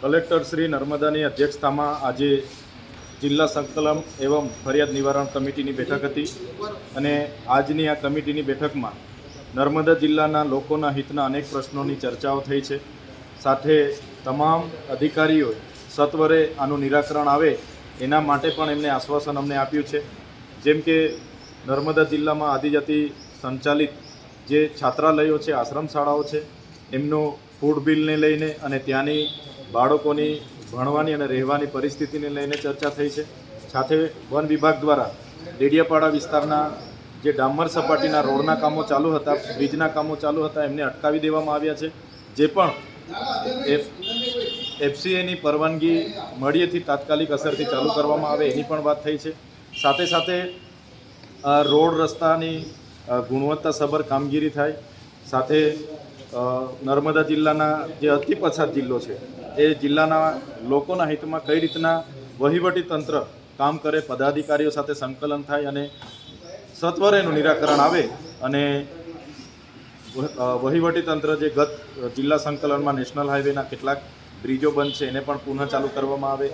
Collector Shri નર્મદાની અધ્યક્ષતામાં આજે જિલ્લા સંકલન એવં ફરિયાદ નિવારણ કમિટીની બેઠક હતી અને આજની આ કમિટીની બેઠકમાં નર્મદા જિલ્લાના લોકોના હિતના અનેક પ્રશ્નોની ચર્ચાઓ થઈ છે. સાથે તમામ અધિકારીઓએ સત્વરે આનું નિરાકરણ આવે એના માટે પણ એમને આશ્વાસન અમને આપ્યું છે. જેમ કે નર્મદા જિલ્લામાં આદિજાતિ સંચાલિત જે છાત્રાલયો છે આશ્રમ શાળાઓ છે, એમનું ફૂડ બિલને લઈને અને ત્યાંની બાળકોની ભણવાની અને રહેવાની પરિસ્થિતિને લઈને ચર્ચા થઈ છે. સાથે વન વિભાગ દ્વારા ડેડિયાપાડા વિસ્તારના જે ડામર સપાટીના રોડના કામો ચાલુ હતા, બ્રિજના કામો ચાલુ હતા, એમને અટકાવી દેવામાં આવ્યા છે. જે પણ એફ, એફસીએની પરવાનગી મળીએથી તાત્કાલિક અસરથી ચાલુ કરવામાં આવે એની પણ વાત થઈ છે. સાથે સાથે રોડ રસ્તાની ગુણવત્તાસભર કામગીરી થાય. સાથે નર્મદા જિલ્લાના જે અતિ પછાત જિલ્લો છે, એ જિલ્લાના લોકોના હિતમાં કઈ રીતના વહીવટી તંત્ર કામ કરે, પદાધિકારીઓ સાથે સંકલન થાય અને સત્વરે એનું નિરાકરણ આવે અને વહીવટી તંત્ર જે ગત જિલ્લા સંકલનમાં નેશનલ હાઈવેના કેટલાક બ્રિજો બંધ છે, એને પણ પુનઃ ચાલુ કરવામાં આવે.